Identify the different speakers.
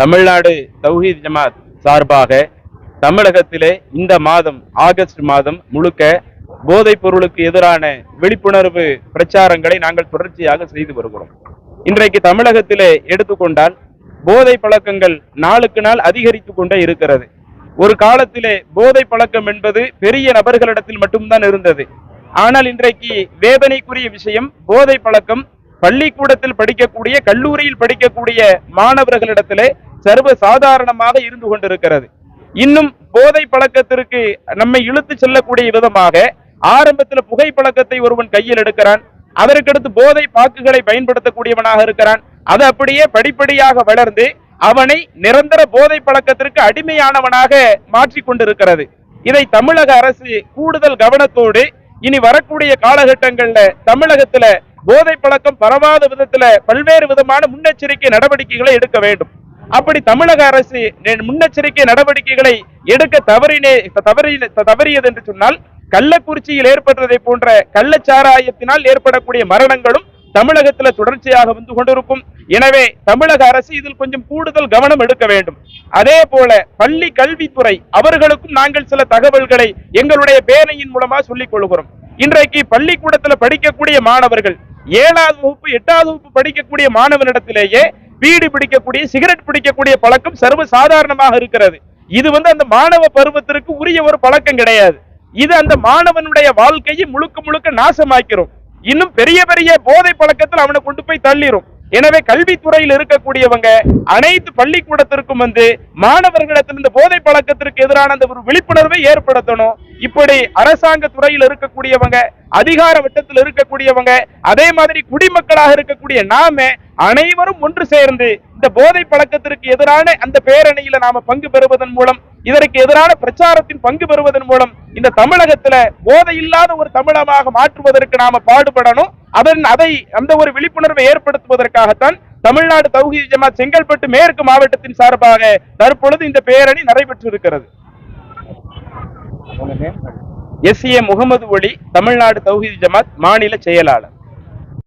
Speaker 1: தமிழ்நாடு தௌஹீத் ஜமாத் சார்பாக தமிழகத்திலே இந்த மாதம் ஆகஸ்ட் மாதம் முழுக்க போதைப் பொருளுக்கு எதிரான விழிப்புணர்வு பிரச்சாரங்களை நாங்கள் தொடர்ச்சியாக செய்து வருகிறோம். இன்றைக்கு தமிழகத்திலே எடுத்துக்கொண்டால் போதை பழக்கங்கள் நாளுக்கு நாள் அதிகரித்து கொண்டே இருக்கிறது. ஒரு காலத்திலே போதை பழக்கம் என்பது பெரிய நபர்களிடத்தில் மட்டும்தான் இருந்தது. ஆனால் இன்றைக்கு வேதனைக்குரிய விஷயம் போதை பழக்கம் பள்ளிக்கூடத்தில் படிக்கக்கூடிய கல்லூரியில் படிக்கக்கூடிய மாணவர்களிடத்திலே சர்வ சாதாரணமாக இருந்து கொண்டிருக்கிறது. இன்னும் போதை பழக்கத்திற்கு நம்மை இழுத்து செல்லக்கூடிய விதமாக ஆரம்பத்தில் புகை பழக்கத்தை ஒருவன் கையில் எடுக்கிறான். அதற்கடுத்து போதை பாக்குகளை பயன்படுத்தக்கூடியவனாக இருக்கிறான். அது அப்படியே படிப்படியாக வளர்ந்து அவனை நிரந்தர போதை பழக்கத்திற்கு அடிமையானவனாக மாற்றிக்கொண்டிருக்கிறது இதை தமிழக அரசு கூடுதல் கவனத்தோடு இனி வரக்கூடிய காலகட்டங்கள்ல தமிழகத்துல போதை பழக்கம் பரவாத விதத்துல பல்வேறு விதமான முன்னெச்சரிக்கை நடவடிக்கைகளை எடுக்க வேண்டும். அப்படி தமிழக அரசு முன்னெச்சரிக்கை நடவடிக்கைகளை எடுக்க தவறினே தவறி தவறியது என்று சொன்னால் கள்ளக்குறிச்சியில் ஏற்பட்டதை போன்ற கள்ளச்சாராயத்தினால் ஏற்படக்கூடிய மரணங்களும் தமிழகத்துல தொடர்ச்சியாக வந்து கொண்டிருக்கும். எனவே தமிழக அரசு இதில் கொஞ்சம் கூடுதல் கவனம் எடுக்க வேண்டும். அதே போல பள்ளி கல்வித்துறை அவர்களுக்கும் நாங்கள் சில தகவல்களை எங்களுடைய பேனையின் மூலமா சொல்லிக் கொள்கிறோம். இன்றைக்கு பள்ளிக்கூடத்துல படிக்கக்கூடிய மாணவர்கள் ஏழாவது வகுப்பு எட்டாவது வகுப்பு படிக்கக்கூடிய மாணவனிடத்திலேயே பீடி பிடிக்கக்கூடிய சிகரெட் பிடிக்கக்கூடிய பழக்கம் சர்வ சாதாரணமாக இருக்கிறது. இது வந்து அந்த மாணவ பருவத்திற்கு உரிய ஒரு பழக்கம் கிடையாது. இது அந்த மாணவனுடைய வாழ்க்கையை முழுக்க முழுக்க நாசமாக்கிறோம் இன்னும் பெரிய பெரிய போதை பழக்கத்தில் அவனை கொண்டு போய் தள்ளிரும். எனவே கல்வித்துறையில் இருக்கக்கூடியவங்க அனைத்து பள்ளிக்கூடத்திற்கும் வந்து மாணவர்களிடத்தில் இந்த போதை பழக்கத்திற்கு எதிரான அந்த ஒரு விழிப்புணர்வை ஏற்படுத்தணும். இப்படி அரசாங்க துறையில் இருக்கக்கூடியவங்க அதிகார வட்டத்தில் இருக்கக்கூடியவங்க அதே மாதிரி குடிமக்களாக இருக்கக்கூடிய நாம அனைவரும் ஒன்று சேர்ந்து இந்த போதை பழக்கத்திற்கு எதிரான அந்த பேரணியில நாம பங்கு பெறுவதன் மூலம் இதற்கு எதிரான பிரச்சாரத்தின் பங்கு பெறுவதன் மூலம் இந்த தமிழகத்துல போதை இல்லாத ஒரு தமிழமாக மாற்றுவதற்கு நாம பாடுபடணும். அதன் அதை அந்த ஒரு விழிப்புணர்வை ஏற்படுத்துவதற்காகத்தான் தமிழ்நாடு தௌஹி ஜமாத் செங்கல்பட்டு மேற்கு மாவட்டத்தின் சார்பாக தற்பொழுது இந்த பேரணி நடைபெற்றிருக்கிறது. எஸ் ஏ முகமது ஒளி தமிழ்நாடு தௌஹீத் ஜமாத் மாநில செயலாளர்.